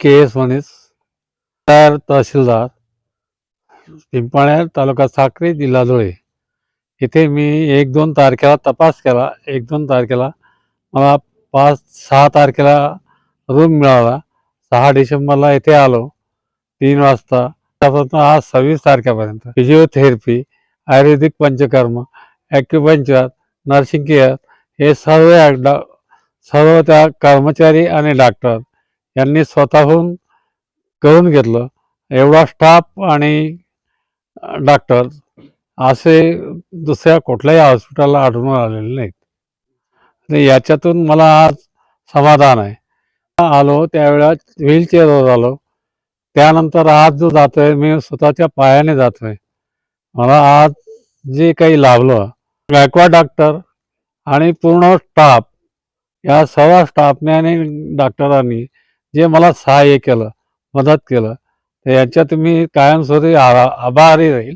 के S मनीस तयार तहसीलदार. पिंपळनेर तालुका साक्री जिल्हा धुळे. इथे मी एक दोन तारखेला तपास केला. एक दोन तारखेला मला पाच सहा तारखेला रूम मिळाला. सहा डिसेंबरला इथे आलो. तीन वाजता. त्यापासून आज सव्वीस तारखेपर्यंत. Physiotherapy Ayurvedic panchakarma acupuncture nursing care हे सर्व सर्व त्या कर्मचारी आणि डॉक्टर यांनी स्वतःहून करून घेतलं. एवढा स्टाफ आणि डॉक्टर असे दुसऱ्या कुठल्याही हॉस्पिटलला आढळून आलेले नाहीत. याच्यातून मला आज समाधान आहे. आलो त्यावेळेला व्हीलचेअरवर आलो. त्यानंतर आज जो जातोय मी स्वतःच्या पायाने जातोय. मला आज जे काही लाभलं गायकवाड डॉक्टर आणि पूर्ण स्टाफ या सर्व स्टाफने आणि डॉक्टरांनी जे मला सहाय्य केलं मदत केलं तर याच्यात मी कायमस्वरूपी आ- आभारी राहील.